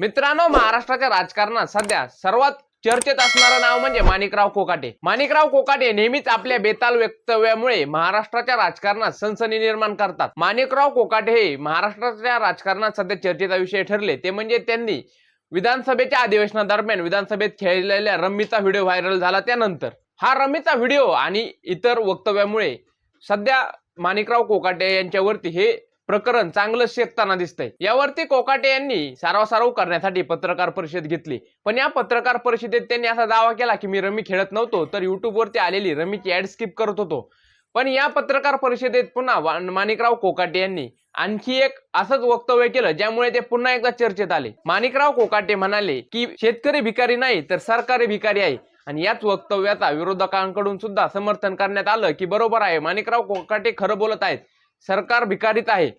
मित्रांनो महाराष्ट्राच्या राजकारणात सध्या सर्वात चर्चेत असणारं नाव म्हणजे माणिकराव कोकाटे. माणिकराव कोकाटे नेहमीच आपल्या बेताल वक्तव्यामुळे महाराष्ट्राच्या राजकारणात सनसनी निर्माण करतात. माणिकराव कोकाटे हे महाराष्ट्राच्या राजकारणात सध्या चर्चेचा विषय ठरले. ते म्हणजे त्यांनी विधानसभेच्या अधिवेशनादरम्यान विधानसभेत खेळलेल्या रम्मीचा व्हिडिओ व्हायरल झाला त्यानंतर. हा रम्मीचा व्हिडिओ आणि इतर वक्तव्यामुळे सध्या माणिकराव कोकाटे यांच्यावरती हे प्रकरण चांगलं शेकताना दिसतंय. यावरती कोकाटे यांनी सारवासारव करण्यासाठी पत्रकार परिषद घेतली. पण या पत्रकार परिषदेत त्यांनी असा दावा केला की मी रमी खेळत नव्हतो तर युट्यूबवरती आलेली रमीची ऍड स्किप करत होतो. पण या पत्रकार परिषदेत पुन्हा माणिकराव कोकाटे यांनी आणखी एक असंच वक्तव्य केलं ज्यामुळे ते पुन्हा एकदा चर्चेत आले. माणिकराव कोकाटे म्हणाले की शेतकरी भिकारी नाही तर सरकारी भिकारी आहे. आणि याच वक्तव्याचा विरोधकांकडून सुद्धा समर्थन करण्यात आलं की बरोबर आहे माणिकराव कोकाटे खरं बोलत आहेत. सरकार भिकारीत आहे.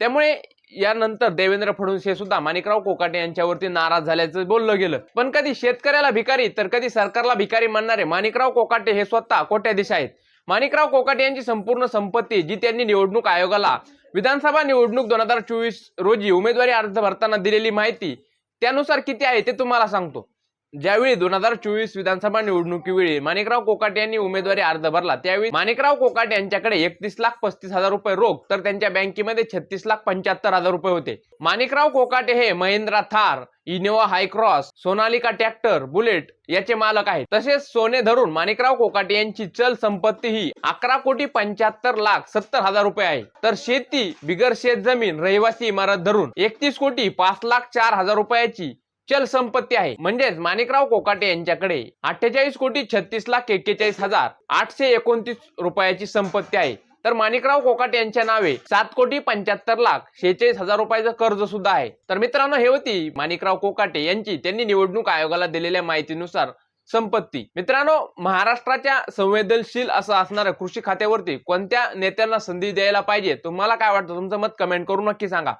त्यामुळे यानंतर देवेंद्र फडणवीस हे सुद्धा माणिकराव कोकाटे यांच्यावरती नाराज झाल्याचं बोललं गेलं. पण कधी शेतकऱ्याला भिकारी तर कधी सरकारला भिकारी म्हणणारे माणिकराव कोकाटे हे स्वतः कोट्याधीश आहेत. माणिकराव कोकाटे यांची संपूर्ण संपत्ती जी त्यांनी निवडणूक आयोगाला विधानसभा निवडणूक दोन हजार चोवीस रोजी उमेदवारी अर्ज भरताना दिलेली माहिती त्यानुसार किती आहे ते तुम्हाला सांगतो. ज्यावेळी दोन हजार चोवीस विधानसभा निवडणुकीवेळी माणिकराव कोकाटे यांनी उमेदवारी अर्ज भरला त्यावेळी माणिकराव कोकाटे यांच्याकडे एकतीस लाख पस्तीस हजार रुपये रोख तर त्यांच्या बँकेमध्ये छत्तीस लाख पंच्याहत्तर हजार रुपये होते. माणिकराव कोकाटे हे Mahindra Thar Innova Hycross Sonalika tractor Bullet याचे मालक आहेत. तसेच सोने धरून माणिकराव कोकाटे यांची चल संपत्ती ही अकरा कोटी पंच्याहत्तर लाख सत्तर हजार रुपये आहे. तर शेती बिगर शेत जमीन रहिवासी इमारत धरून एकतीस कोटी पाच लाख चार हजार रुपयाची चल संपत्ती आहे. म्हणजेच माणिकराव कोकाटे यांच्याकडे अठ्ठेचाळीस कोटी छत्तीस लाख एक्केचाळीस हजार आठशे एकोणतीस रुपयाची संपत्ती आहे. तर माणिकराव कोकाटे यांच्या नावे सात कोटी पंच्याहत्तर लाख शेहेचाळीस हजार रुपयाचं कर्ज सुद्धा आहे. तर मित्रांनो हे होती माणिकराव कोकाटे यांची त्यांनी निवडणूक आयोगाला दिलेल्या माहितीनुसार संपत्ती. मित्रांनो महाराष्ट्राच्या संवेदनशील असं असणाऱ्या कृषी खात्यावरती कोणत्या नेत्यांना संधी द्यायला पाहिजे? तुम्हाला काय वाटतं? तुमचं मत कमेंट करून नक्की सांगा.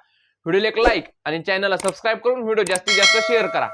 व्हिडिओला एक लाईक आणि चॅनलला सबस्क्राईब करून व्हिडिओ जास्तीत जास्त शेअर करा.